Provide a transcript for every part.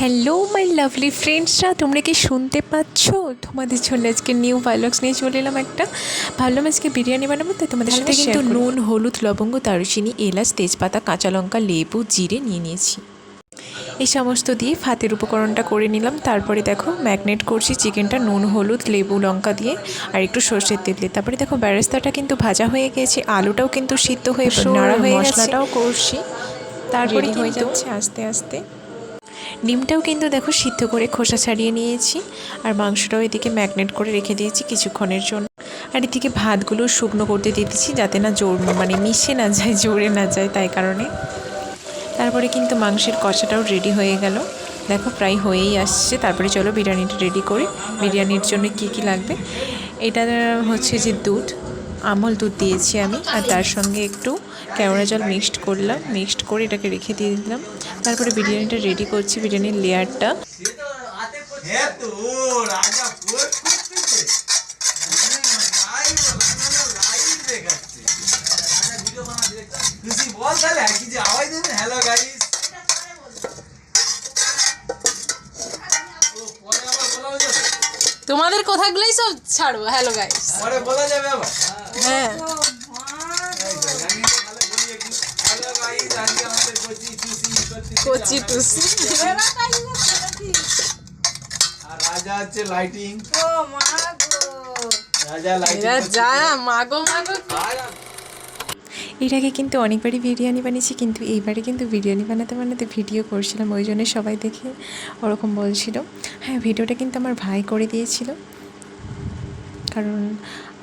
Hello my lovely ফ্রেন্ডসরা তোমরা কি শুনতে পাচ্ছ? তোমাদের জন্য আজকে নিউ ভাইলক্স নিয়ে চলে এলাম একটা। ভাবলাম আজকে বিরিয়ানি বানাবো তাই তোমাদের সাথে কিন্তু নুন হলুদ লবঙ্গ দারুচিনি এলাচ তেজপাতা কাঁচা লঙ্কা লেবু জিরে নিয়ে নিয়েছি। এই সমস্ত দিয়ে ভাতের উপকরণটা করে নিলাম। তারপরে দেখো ম্যাগনেট করছি চিকেনটা নুন হলুদ লেবু লঙ্কা দিয়ে আর একটু সর্ষের তেল দিয়ে। তারপরে দেখো ব্যারেস্তাটা কিন্তু ভাজা হয়ে গেছে আলুটাও কিন্তু সিদ্ধ হয়ে নাড়া হয়ে মশলাটাও করছি। তারপরে হয়ে যাচ্ছে আস্তে আস্তে। ডিমটাও কিন্তু দেখো সিদ্ধ করে খোসা ছাড়িয়ে নিয়েছি, আর মাংসটাও এদিকে ম্যাগনেট করে রেখে দিয়েছি কিছুক্ষণের জন্য। আর এদিকে ভাতগুলো শুকনো করতে দিচ্ছি যাতে না জোর মানে মিশে না যায়, জোরে না যায় তাই কারণে। তারপরে কিন্তু মাংসের কষাটাও রেডি হয়ে গেল। দেখো প্রায় হয়েই আসছে। তারপরে চলো বিরিয়ানিটা রেডি করি। বিরিয়ানির জন্য কি কি লাগবে? এটা হচ্ছে যে দুধ, আমল দুধ দিয়েছি আমি, আর তার সঙ্গে একটু কেওড়া জল মিক্সড করলাম। মিক্সড করে এটাকে রেখে দিয়ে দিলাম। তারপরে বিরিয়ানিটা রেডি করছি বিরিয়ানির লেয়ারটা তো রাজা পোস্ট করতেছে তাই লাইভ দেখাচ্ছে রাজা ভিডিও বানাচ্ছে খুশি বল তাহলে কি যে। আওয়াজ দেন হ্যালো গাইস পরে আবার বলা যাবে তোমাদের কথাগুলোই সব ছাড়বো হ্যালো গাইস পরে বলা যাবে আবার। হ্যাঁ হ্যালো গাইস আজকে আমাদের কচি চুষি কচি টুসি। আর রাজা হচ্ছে লাইটিং রাজা লাইটিং এরা মাগো মাগো এর আগে কিন্তু অনেকবারই বিরিয়ানি বানিয়েছি কিন্তু এইবারে কিন্তু বিরিয়ানি বানাতে বানাতে ভিডিও করছিলাম ওই জন্য সবাই দেখে ওরকম বলছিল। হ্যাঁ ভিডিওটা কিন্তু আমার ভাই করে দিয়েছিল। কারণ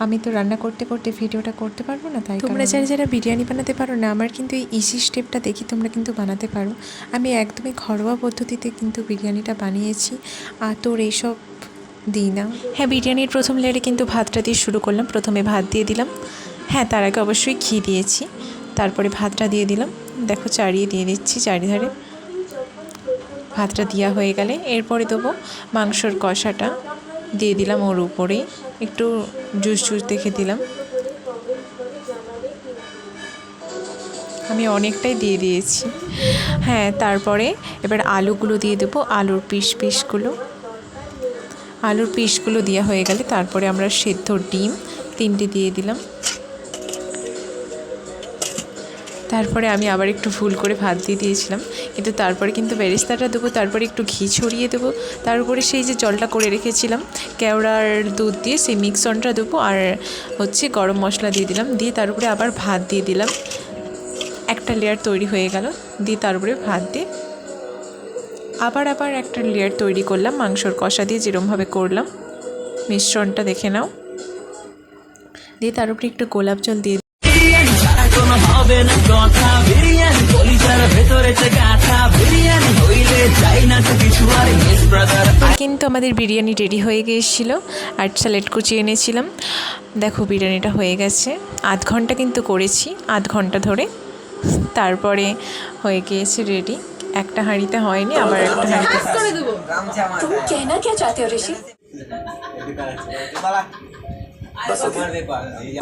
আমি তো রান্না করতে করতে ভিডিওটা করতে পারব না তাই তোমরা যারা যারা বিরিয়ানি বানাতে পারো না আমার কিন্তু এই ইজি স্টেপটা দেখি তোমরা কিন্তু বানাতে পারো। আমি একদমই ঘরোয়া পদ্ধতিতে কিন্তু বিরিয়ানিটা বানিয়েছি। আর তোর এইসব দিই না। হ্যাঁ বিরিয়ানির প্রথম লেয়ারে কিন্তু ভাতটা দিয়ে শুরু করলাম। প্রথমে ভাত দিয়ে দিলাম। হ্যাঁ তার আগে অবশ্যই ঘি দিয়েছি। তারপরে ভাতটা দিয়ে দিলাম। দেখো চারিয়ে দিয়ে দিচ্ছি চারিধারে। ভাতটা দেওয়া হয়ে গেলে এরপরে দেবো মাংসর কষাটা। দিয়ে দিলাম ওর উপরে একটু জুস জুস দেখে দিলাম। আমি অনেকটাই দিয়ে দিয়েছি। হ্যাঁ তারপরে এবার আলুগুলো দিয়ে দেবো, আলুর পিস পিসগুলো। আলুর পিসগুলো দেওয়া হয়ে গেলে তারপরে আমরা সেদ্ধ ডিম তিনটে দিয়ে দিলাম। তারপরে আমি আবার একটু ভুল করে ভাত দিয়ে দিয়েছিলাম। কিন্তু তারপরে কিন্তু বেরেস্তাটা দেবো, তারপরে একটু ঘি ছড়িয়ে দেবো। তার উপরে সেই যে জলটা করে রেখেছিলাম, কেওড়ার দুধ দিয়ে সেই মিক্সনটা দেবো আর হচ্ছে গরম মশলা দিয়ে দিলাম। দিয়ে তার উপরে আবার ভাত দিয়ে দিলাম। একটা লেয়ার তৈরি হয়ে গেল। দিয়ে তার উপরে ভাত দিয়ে আবার আবার একটা লেয়ার তৈরি করলাম, মাংসর কষা দিয়ে যেরমভাবে করলাম। মিশ্রণটা দেখে নাও। দিয়ে তার উপরে একটু গোলাপ জল দিয়ে বিরিয়ানি ছাড়া কোনো হবে না কথা বিরিয়ানি কলিজার ভেতরে যে গাথা বিরিয়ানি হইলে চাই না তো কিছু আর মিস ব্রাদার আর কিন্তু আমাদের বিরিয়ানি রেডি হয়ে গিয়েছিল আর স্যালাড কুচিয়ে এনেছিলাম দেখো বিরিয়ানিটা হয়ে গেছে আধ ঘন্টা কিন্তু করেছি আধ ঘন্টা ধরে তারপরে হয়ে গিয়েছে রেডি একটা হাঁড়িতে হয়নি আবার একটা হাঁড়িতে করে দেবো तुम कहना क्या चाहते हो ऋषि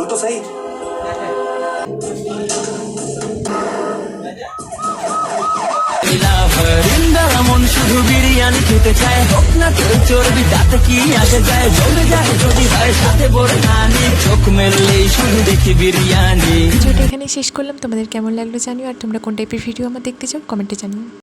तो सही বৃন্দার মন শুধু বিরিয়ানি খেতে চায়। হোক না কেউ চর্বি, তাতে কি আসে যায়? জমে যায় যদি হয়, সাথে বড় খানি চোখ মেললেই শুধু দেখি বিরিয়ানি। ভিডিওটা এখানে শেষ করলাম। তোমাদের কেমন লাগল জানিও, আর তোমরা কোন টাইপের ভিডিও আমার দেখতে চাও কমেন্টে জানিও।